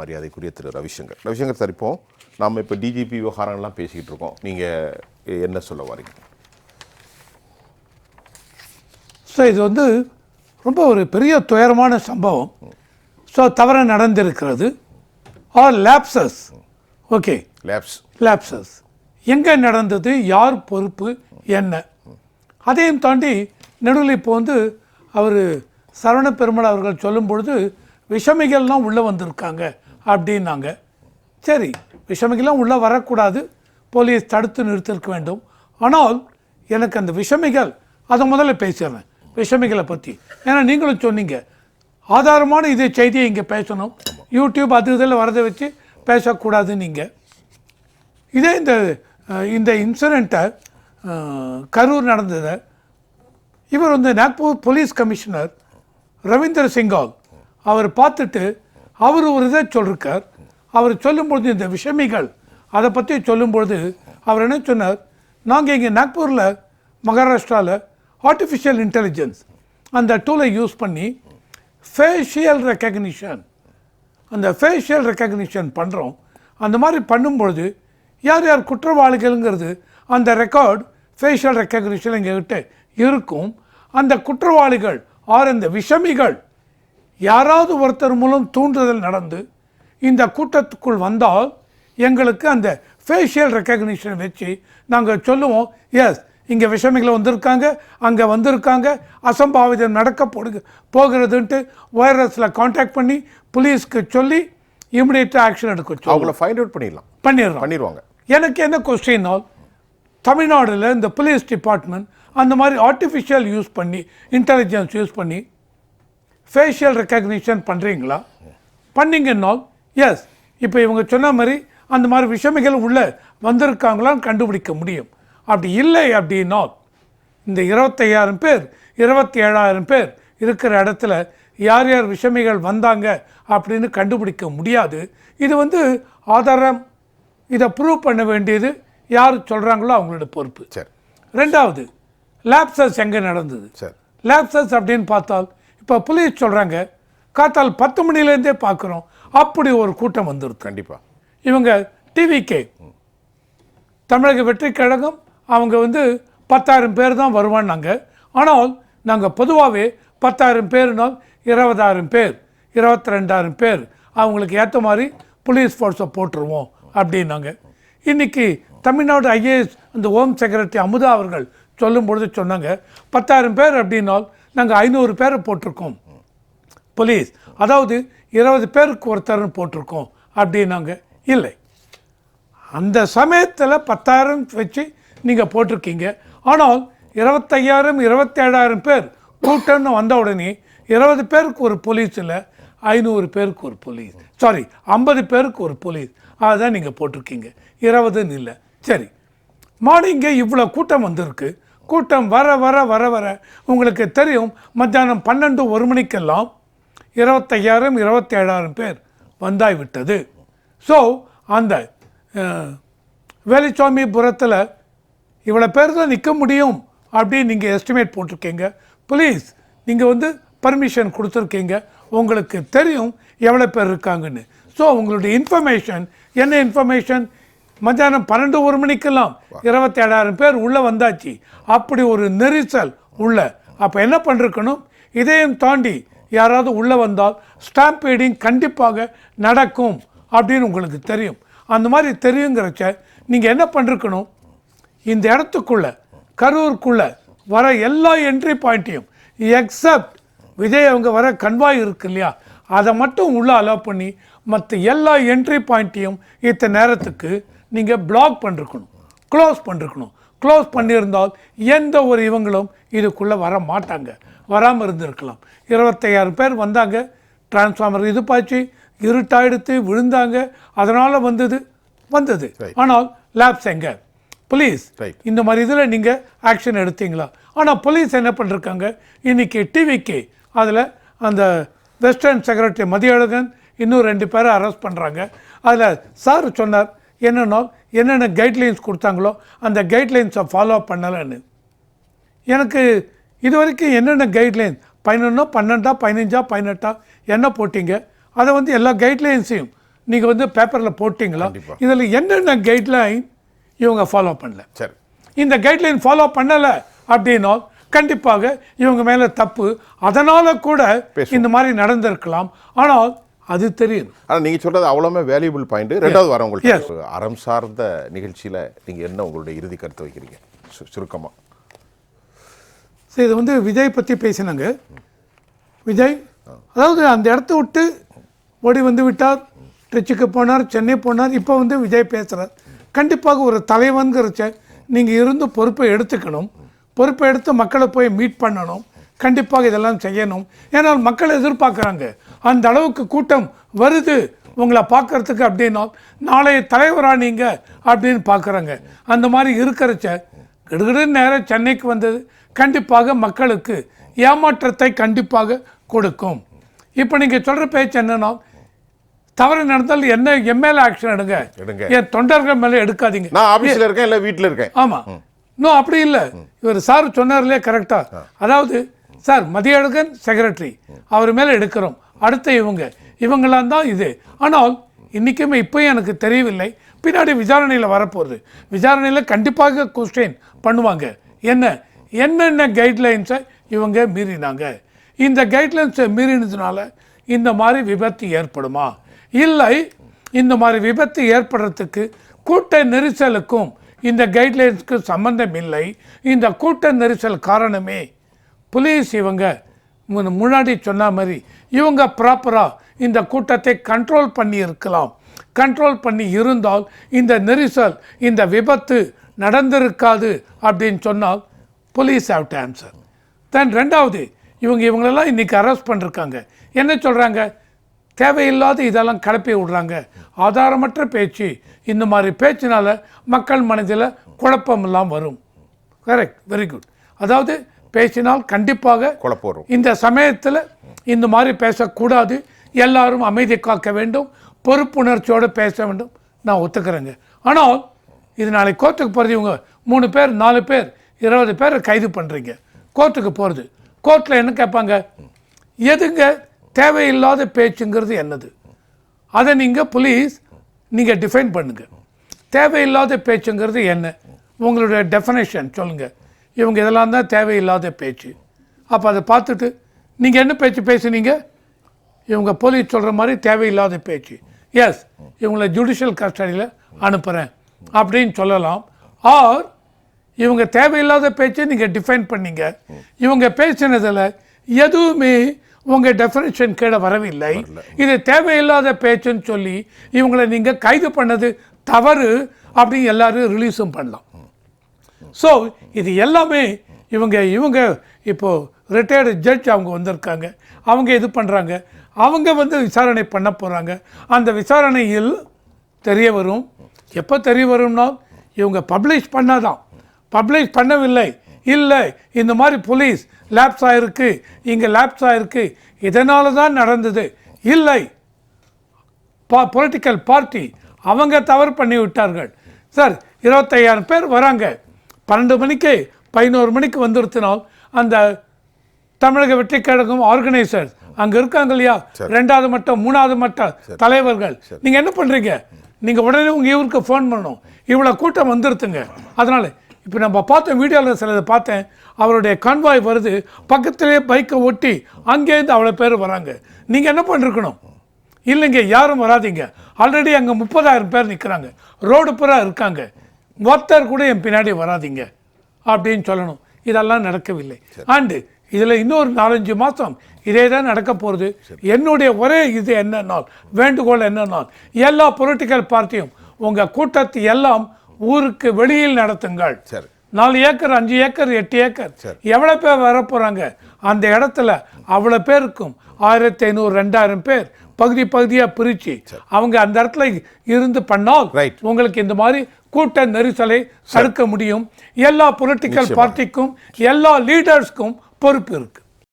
மரியாதைக்குரிய திரு ரவிசங்கர். ரவிசங்கர் சார் இப்போ நாம் இப்போ டிஜிபி விவகாரங்கள்லாம் பேசிக்கிட்டு இருக்கோம். நீங்கள் என்ன சொல்ல வரீங்க? ஸோ இது வந்து ரொம்ப ஒரு பெரிய துயரமான சம்பவம். ஸோ தவறு நடந்திருக்கிறது. Are lapses okay lapse lapses எங்கே நடந்தது? யார் பொறுப்பு? என்ன? அதையும் தாண்டி நடுவில் இப்போ வந்து அவர் சரவண பெருமாள் அவர்கள் சொல்லும் பொழுது விஷமிகள்லாம் உள்ளே வந்திருக்காங்க. அப்படின்னாங்க. சரி விஷமிகள்லாம் உள்ளே வரக்கூடாது. போலீஸ் தடுத்து நிறுத்திருக்க வேண்டும். ஆனால் எனக்கு அந்த விஷமிகள் அதை முதல்ல பேசிடுறேன். விஷமிகளை பற்றி ஏன்னா நீங்களும் சொன்னீங்க. ஆதாரமான இது செய்தியை இங்கே பேசணும். யூடியூப் அது இதில் வரதை வச்சு பேசக்கூடாது நீங்கள் இதே இந்த இந்த இன்சிடெண்ட்டை கரூர் நடந்ததை இவர் வந்து நாக்பூர் போலீஸ் கமிஷனர் ரவீந்தர் சிங்கால் அவர் பார்த்துட்டு அவர் ஒரு இதை சொல்லிருக்கார். அவர் சொல்லும்பொழுது இந்த விஷமிகள் அதை பற்றி சொல்லும்பொழுது அவர் என்ன சொன்னார்? நாங்கள் இங்கே நாக்பூரில் மகாராஷ்டிராவில் ஆர்டிஃபிஷியல் இன்டெலிஜென்ஸ் அந்த டூலை யூஸ் பண்ணி ஃபேஷியல் ரெக்கக்னிஷன் அந்த ஃபேஷியல் ரெக்கக்னிஷன் பண்ணுறோம் அந்த மாதிரி பண்ணும்பொழுது யார் யார் குற்றவாளிகள்ங்கிறது அந்த ரெக்கார்ட் ஃபேஷியல் ரெக்கக்னிஷன் எங்ககிட்ட இருக்கும். அந்த குற்றவாளிகள் ஆர் அந்த விஷமிகள் யாராவது ஒருத்தர் மூலம் தூண்டுதல் நடந்து இந்த கூட்டத்துக்குள் வந்தால் எங்களுக்கு அந்த ஃபேஷியல் ரெக்கக்னிஷன் வச்சு நாங்கள் சொல்லுவோம் எஸ் இங்கே விஷமிகள் வந்திருக்காங்க அங்கே வந்திருக்காங்க அசம்பாவிதம் நடக்க போடு போகிறதுன்ட்டு வைரஸில் காண்டாக்ட் பண்ணி போலீஸ்க்கு சொல்லி இமிடியேட்டாக ஆக்ஷன் எடுக்க அவங்கள ஃபைண்ட் அவுட் பண்ணிடலாம். பண்ணிடுறோம். பண்ணிடுவாங்க. எனக்கு என்ன கொஸ்டினால் தமிழ்நாடுல இந்த போலீஸ் டிபார்ட்மெண்ட் அந்த மாதிரி ஆர்டிஃபிஷியல் யூஸ் பண்ணி இன்டெலிஜென்ஸ் யூஸ் பண்ணி ஃபேஷியல் ரெக்கக்னிஷன் பண்ணுறீங்களா பண்ணீங்கன்னால் எஸ் இப்போ இவங்க சொன்ன மாதிரி அந்த மாதிரி விஷமிகள் உள்ள வந்திருக்காங்களான்னு கண்டுபிடிக்க முடியும். அப்படி இல்லை அப்படின்னால் இந்த இருபத்தையாயிரம் பேர் இருபத்தி ஏழாயிரம் பேர் இருக்கிற இடத்துல யார் யார் விஷமிகள் வந்தாங்க அப்படின்னு கண்டுபிடிக்க முடியாது. இது வந்து ஆதாரம். இதை ப்ரூவ் பண்ண வேண்டியது யார் சொல்கிறாங்களோ அவங்களோட பொறுப்பு. சரி. ரெண்டாவது லேப்சஸ் எங்கே நடந்தது? சரி. லேப்சஸ் அப்படின்னு பார்த்தால் இப்போ போலீஸ் சொல்கிறாங்க காத்தால் பத்து மணிலேருந்தே பார்க்குறோம். அப்படி ஒரு கூட்டம் வந்துருது. கண்டிப்பாக இவங்க டிவிகே தமிழக வெற்றி கழகம் அவங்க வந்து பத்தாயிரம் பேர் தான் வருவான்னாங்க. ஆனால் நாங்கள் பொதுவாகவே பத்தாயிரம் பேர்னால் இருபதாயிரம் பேர் இருபத்தி ரெண்டாயிரம் பேர். அவங்களுக்கு ஏற்ற மாதிரி போலீஸ் ஃபோர்ஸை போட்டுருவோம் அப்படின்னாங்க. இன்னைக்கு தமிழ்நாடு ஐஏஎஸ் அந்த ஹோம் செக்ரட்டரி அமுதா அவர்கள் சொல்லும் பொழுது சொன்னாங்க பத்தாயிரம் பேர் அப்படின்னால் நாங்கள் ஐநூறு பேரை போட்டிருக்கோம். போலீஸ். அதாவது இருபது பேருக்கு ஒருத்தர்னு போட்டிருக்கோம். அப்படின்னாங்க. இல்லை. அந்த சமயத்தில் பத்தாயிரம் வச்சு நீங்கள் போட்டிருக்கீங்க. ஆனால் இருபத்தையாயிரம் இருபத்தேழாயிரம் பேர் கூட்டம்னு வந்த உடனே இருபது பேருக்கு ஒரு போலீஸ் இல்லை ஐநூறு பேருக்கு ஒரு போலீஸ். சாரி ஐம்பது பேருக்கு ஒரு போலீஸ். அதுதான் நீங்கள் போட்டிருக்கீங்க. இருபதுன்னு இல்லை. சரி. மார்னிங்கே இவ்வளோ கூட்டம் வந்திருக்கு. கூட்டம் வர வர வர வர. உங்களுக்கு தெரியும் மத்தியானம் பன்னெண்டு ஒரு மணிக்கெல்லாம் இருபத்தையாயிரம் இருபத்தேழாயிரம் பேர் வந்தாய் விட்டது ஸோ அந்த வேலுச்சாமிபுரத்தில் இவ்வளோ பேர் தான் நிற்க முடியும் அப்படின்னு நீங்கள் எஸ்டிமேட் போட்டிருக்கீங்க. ப்ளீஸ் நீங்கள் வந்து பர்மிஷன் கொடுத்துருக்கீங்க. உங்களுக்கு தெரியும் எவ்வளோ பேர் இருக்காங்கன்னு. ஸோ உங்களுடைய இன்ஃபர்மேஷன் என்ன இன்ஃபர்மேஷன் மத்தியானம் பன்னெண்டு ஒரு மணிக்கெல்லாம் இருபத்தேழாயிரம் பேர் உள்ளே வந்தாச்சு. அப்படி ஒரு நெரிசல் உள்ள. அப்போ என்ன பண்ணிருக்கணும்? இதையும் தாண்டி யாராவது உள்ளே வந்தால் ஸ்டாம்ப் கண்டிப்பாக நடக்கும் அப்படின்னு உங்களுக்கு தெரியும். அந்த மாதிரி தெரியுங்கிறச்ச நீங்கள் என்ன பண்ணிருக்கணும்? இந்த இடத்துக்குள்ள கரூருக்குள்ளே வர எல்லா என்ட்ரி பாயிண்ட்டையும் எக்ஸப்ட் விஜய் அவங்க வர கன்வாய் இருக்கு இல்லையா? அதை மட்டும் உள்ளே அலோவ் பண்ணி மற்ற எல்லா என்ட்ரி பாயிண்ட்டையும் இத்தனை நேரத்துக்கு நீங்கள் பிளாக் பண்ணிருக்கணும் க்ளோஸ் பண்ணிருக்கணும். க்ளோஸ் பண்ணியிருந்தால் எந்த ஒரு இவங்களும் இதுக்குள்ளே வர மாட்டாங்க வராமல் இருந்திருக்கலாம். இருபத்தையாயிரம் பேர் வந்தாங்க டிரான்ஸ்ஃபார்மர் இது பாய்ச்சி இருட்டாயிடுத்து விழுந்தாங்க. அதனால் வந்தது வந்தது. ஆனால் லேப்ஸ் எங்க? போலீஸ். இந்த மாதிரி இதில் நீங்கள் ஆக்ஷன் எடுத்தீங்களா? ஆனால் போலீஸ் என்ன பண்ணிருக்காங்க? இன்னைக்கு டிவிக்கு அதில் அந்த வெஸ்டர்ன் செக்ரட்டரி மதியழகன் இன்னும் ரெண்டு பேரை அரெஸ்ட் பண்ணுறாங்க அதில் சார் சொன்னார் என்னன்னா என்னென்ன கைட்லைன்ஸ் கொடுத்தாங்களோ அந்த கைட்லைன்ஸை ஃபாலோ பண்ணலைன்னு. எனக்கு இது வரைக்கும் என்னென்ன கைட்லைன் பதினொன்றோ பன்னெண்டா பதினஞ்சா பதினெட்டா என்ன போட்டீங்க? அதை வந்து எல்லா கைட்லைன்ஸையும் நீங்கள் வந்து பேப்பரில் போட்டிங்களா? இதில் என்னென்ன கைட்லைன் இவங்க ஃபாலோ பண்ணல. சரி. இந்த கைட்லைன் ஃபாலோ பண்ணலை அப்படின்னா கண்டிப்பாக இவங்க மேலே தப்பு. அதனால கூட இந்த மாதிரி நடந்திருக்கலாம். ஆனால் அது தெரியும். ஆனால் நீங்கள் சொல்றது அவ்வளோமே வேல்யூபிள் பாயிண்ட் ரெண்டாவது வர உங்களுக்கு அறம் சார்ந்த நிகழ்ச்சியில் நீங்கள் என்ன உங்களுடைய இறுதி கருத்து வைக்கிறீங்க? சு- சுருக்கமா. சரி இது வந்து விஜய் பற்றி பேசினாங்க. விஜய் அதாவது அந்த இடத்த விட்டு ஓடி வந்து விட்டார் திருச்சிக்கு போனார் சென்னை போனார் இப்போ வந்து விஜய் பேசுகிறார் கண்டிப்பாக ஒரு தலைவன்கிறச்ச நீங்கள் இருந்து பொறுப்பை எடுத்துக்கணும். பொறுப்பை எடுத்து மக்களை போய் மீட் பண்ணணும். கண்டிப்பாக இதெல்லாம் செய்யணும். ஏன்னால் மக்கள் எதிர்பார்க்குறாங்க. அந்த அளவுக்கு கூட்டம் வருது. உங்களை பார்க்கறதுக்கு அப்படின்னா நாளைய தலைவரா நீங்க அப்படின்னு பார்க்குறாங்க. அந்த மாதிரி இருக்கிறச்ச கிடுகிடுன்னு நேரம் சென்னைக்கு வந்தது கண்டிப்பாக மக்களுக்கு ஏமாற்றத்தை கண்டிப்பாக கொடுக்கும். இப்போ நீங்கள் சொல்கிற பேச்சு என்னன்னா தவறு நடந்தால் என்ன என் மேலே ஆக்ஷன் எடுங்க. என் தொண்டர்கள் மேலே எடுக்காதீங்க. நான் ஆபீஸ்ல இருக்கேன் இல்லை வீட்டில் இருக்கேன். ஆமா. நோ அப்படி இல்லை. இவர் சார் சொன்னார்லையே கரெக்டா அதாவது சார் மதியழகன் செக்ரட்டரி அவர் மேலே எடுக்கிறோம். அடுத்த இவங்க. இவங்களாம் தான் இது. ஆனால் இன்றைக்குமே இப்போ எனக்கு தெரியவில்லை. பின்னாடி விசாரணையில் வரப்போகுது. விசாரணையில் கண்டிப்பாக கொஸ்டின் பண்ணுவாங்க. என்ன? என்னென்ன கைட்லைன்ஸை இவங்க மீறினாங்க? இந்த கைட்லைன்ஸை மீறினதுனால இந்த மாதிரி விபத்து ஏற்படுமா? இல்லை இந்த மாதிரி விபத்து ஏற்படுறதுக்கு கூட்ட நெரிசலுக்கும் இந்த கைட்லைன்ஸ்க்கு சம்பந்தம் இல்லை. இந்த கூட்ட நெரிசல் காரணமே புலிஸ் இவங்க. முன்னாடி சொன்ன மாதிரி இவங்க ப்ராப்பராக இந்த கூட்டத்தை கண்ட்ரோல் பண்ணி இருக்கலாம். கண்ட்ரோல் பண்ணி இருந்தால் இந்த நெரிசல் இந்த விபத்து நடந்திருக்காது அப்படின்னு சொன்னால் police have to answer then ரெண்டாவது இவங்க இவங்களெல்லாம் இன்றைக்கி அரெஸ்ட் பண்ணிருக்காங்க. என்ன சொல்கிறாங்க தேவையில்லாத இதெல்லாம் கிளப்பி விடுறாங்க. ஆதாரமற்ற பேச்சு. இந்த மாதிரி பேச்சினால் மக்கள் மனதில் குழப்பமெல்லாம் வரும். கரெக்ட் வெரி குட் அதாவது பேசினால் கண்டிப்பாக குழப்பம் இந்த சமயத்தில் இந்த மாதிரி பேசக்கூடாது. எல்லாரும் அமைதி காக்க வேண்டும். பொறுப்புணர்ச்சியோடு பேச வேண்டும். நான் ஒத்துக்கிறேங்க. ஆனால் இது நாளைக்கு கோர்ட்டுக்கு போகிறது இவங்க மூணு பேர் நாலு பேர் இருபது பேரை கைது பண்ணுறீங்க கோர்ட்டுக்கு போகிறது கோர்ட்டில் என்ன கேட்பாங்க? எதுங்க தேவையில்லாத பேச்சுங்கிறது என்னது? அதை நீங்கள் புலீஸ் நீங்கள் டிஃபைன் பண்ணுங்க. தேவையில்லாத பேச்சுங்கிறது என்ன? உங்களுடைய டெஃபனேஷன் சொல்லுங்கள் இவங்க இதெல்லாம் தான் தேவையில்லாத பேச்சு. அப்போ அதை பார்த்துட்டு நீங்கள் என்ன பேச்சு பேசுனீங்க? இவங்க போலீஸ் சொல்கிற மாதிரி தேவையில்லாத பேச்சு. எஸ் இவங்களை ஜுடிஷியல் கஸ்டடியில் அனுப்புகிறேன் அப்படின்னு சொல்லலாம். ஆர் இவங்க தேவையில்லாத பேச்சை நீங்கள் டிஃபைன் பண்ணீங்க. இவங்க பேசினதில் எதுவுமே உங்கள் டெஃபினேஷன் கீழே வரவில்லை. இது தேவையில்லாத பேச்சுன்னு சொல்லி இவங்களை நீங்கள் கைது பண்ணது தவறு அப்படின்னு எல்லாரும் ரிலீஸும் பண்ணலாம். ஸோ இது எல்லாமே இவங்க இவங்க இப்போது ரிட்டையர்டு ஜட்ஜ் அவங்க வந்திருக்காங்க. அவங்க இது பண்ணுறாங்க அவங்க வந்து விசாரணை பண்ண போகிறாங்க அந்த விசாரணையில் தெரிய வரும். எப்போ தெரிய வரும்னா இவங்க பப்ளிஷ் பண்ணாதான். பப்ளிஷ் பண்ணவில்லை. இல்லை இந்த மாதிரி போலீஸ் லேப்ஸ் ஆகிருக்கு இங்கே லேப்ஸ் ஆகிருக்கு இதனால தான் நடந்தது. இல்லை. பா பொலிட்டிக்கல் பார்ட்டி அவங்க தவறு பண்ணி விட்டார்கள் சார் இருபத்தையாயிரம் பேர் வராங்க. பன்னெண்டு மணிக்கு பதினோரு மணிக்கு வந்துருத்தினால் அந்த தமிழக வெற்றி கழகம் ஆர்கனைசர்ஸ் அங்க இருக்காங்க இல்லையா? ரெண்டாவது மட்டம் மூணாவது மட்டம் தலைவர்கள். நீங்க என்ன பண்றீங்க? நீங்க உடனே உங்க இவருக்கு ஃபோன் பண்ணணும். இவ்வளவு கூட்டம் வந்துருத்துங்க. அதனால இப்போ நம்ம பார்த்தோம் வீடியோவில் சிலதை பார்த்தேன். அவருடைய கான்வாய் வருது. பக்கத்திலே பைக்கை ஒட்டி அங்கேருந்து அவ்வளோ பேர் வராங்க. நீங்கள் என்ன பண்ணிருக்கணும்? இல்லைங்க யாரும் வராதீங்க. ஆல்ரெடி அங்கே முப்பதாயிரம் பேர் நிற்கிறாங்க ரோடு பூரா இருக்காங்க. ஒருத்தர் கூட என் பின்னாடி வராதீங்க அப்படின்னு சொல்லணும். இதெல்லாம் நடக்கவில்லை. ஆண்டு இதில் இன்னொரு நாலஞ்சு மாதம் இதே தான் நடக்க போகிறது என்னுடைய ஒரே இது என்னன்னா வேண்டுகோள் என்னன்னா எல்லா பொலிட்டிக்கல் பார்ட்டியும் உங்கள் கூட்டத்தை எல்லாம் ஊருக்கு வெளியில் நடத்துங்கள். சரி. நாலு ஏக்கர் அஞ்சு ஏக்கர் எட்டு ஏக்கர் எவ்வளோ பேர் வர போகிறாங்க அந்த இடத்துல அவ்வளோ பேருக்கும் ஆயிரத்தி ஐநூறு ரெண்டாயிரம் பேர் பகுதி பகுதியாக பிரித்து அவங்க அந்த இடத்துல இருந்து பண்ணால். உங்களுக்கு இந்த மாதிரி கூட்ட நெரிசலை தடுக்க முடியும். எல்லா பொலிட்டிக்கல் பார்ட்டிக்கும் எல்லா லீடர்ஸ்க்கும் பொறுப்பு இருக்கு.